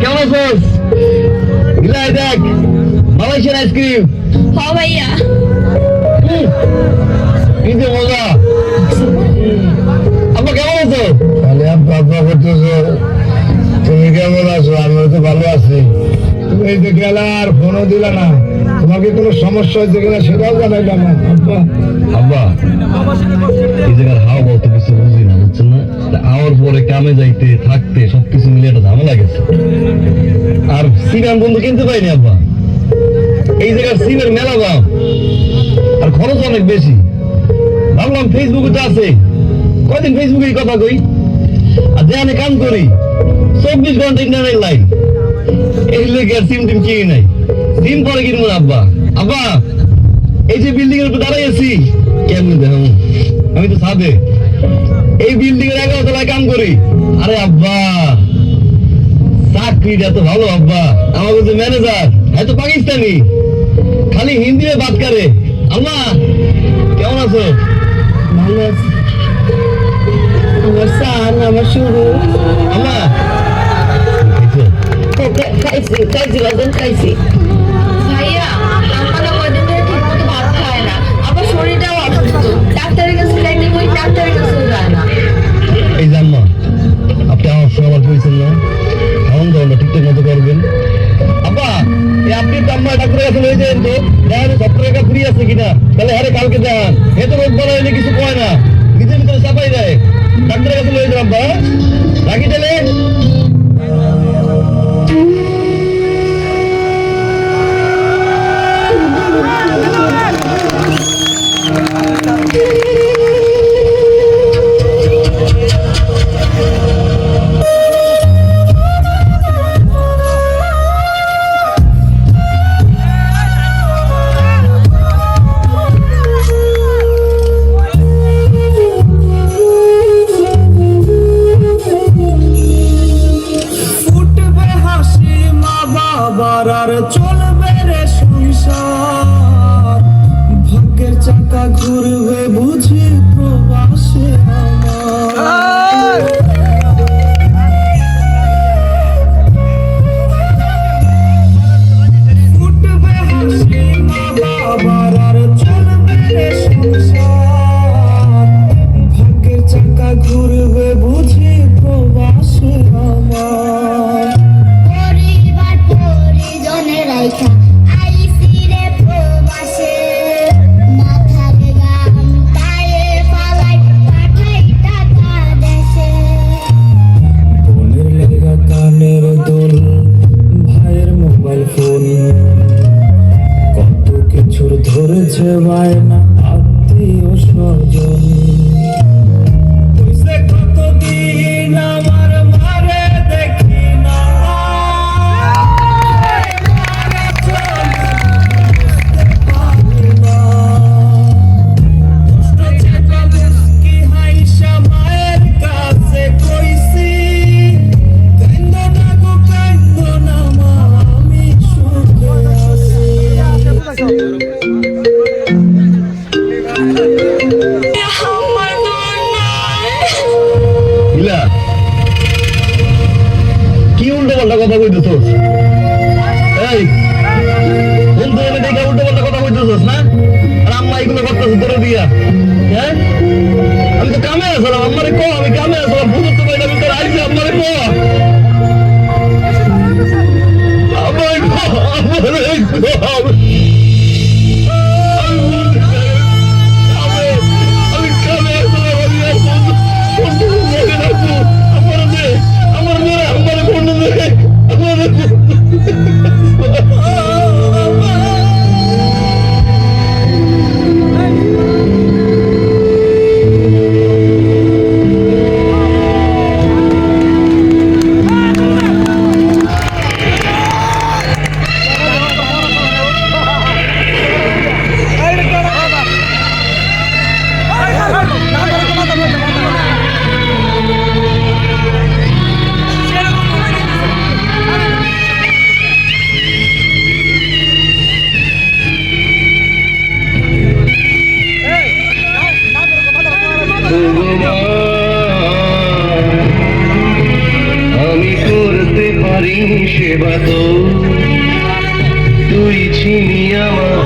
কেমন আছোস? ইলাই দেখ মালয়েশিয়ান আইসক্রিম হ ভাইয়া। কিন্তু মজা। আব্বা কেমন আছো? তাহলে আব্বা আব্বা করতেছো। তুমি কেমন আছো? আমি তো ভালো আছি। তুমি এই যে গেলা আর ফোনও দিলা না। তোমাকে কোনো সমস্যা হয়েছে কিনা সেটাও জানাইলাম না আব্বা। আব্বা এই জায়গার হাওয়া বলতে তা আওয়ার পরে কামে যাইতে, থাকতে সবকিছু মিলে একটা ঝামেলা গেছে। আর সিম বন্ধু কিনতে পাইনি আব্বা। এই জায়গার সিমের মেলা দাম। আর খরচ অনেক বেশি। ভাবলাম ফেসবুকে তো আছে। কয়দিন ফেসবুকে কথা কই? আর যে কাম করি, চব্বিশ ঘণ্টা ইন্টারনেট লাইন এই লেগে আর সিম টিম কিনি নাই। সিম পরে কিনবো আব্বা। আব্বা, এই যে বিল্ডিং এর উপর দাঁড়াই আছি, কেমন দেখো আমি তো সাদে এই বিল্ডিং এর আগে অতলায় কাম করি। আরে আব্বা চাকরি এত ভালো আব্বা। আমার যে ম্যানেজার এত পাকিস্তানি। খালি হিন্দি বাদ করে। আম্মা কেমন আছো? আমার সান আমার শুরু। আম্মা। খাইছি খাইছি বাজন খাইছি। এই যে আম্মা আপনি আমার সঙ্গে আমার পরিচয় না আপনি তো ফ্রি আছে কিনা? তাহলে হ্যাঁ কালকে দেখান এ তো রোগ বলা হইলে কিছু কয় না। নিজের ভিতরে চাপাই দেয়। ডাক্তারের কাছে লয়ে যান, আব্বা? রাখি তাহলে। ধরেছে বায়না উল্টো পাল্টা কথা কইতেছস? এই, বন্ধু, এনে দেখে উল্টো পাল্টা কথা কইতেছস, না? আর আম্মা এগুলো করতেছে তোরে দিয়া হ্যাঁ? আমি তো কামে আসলাম আম্মারে কো আমি কামে আসলাম তো তো তুই ছিনি আমার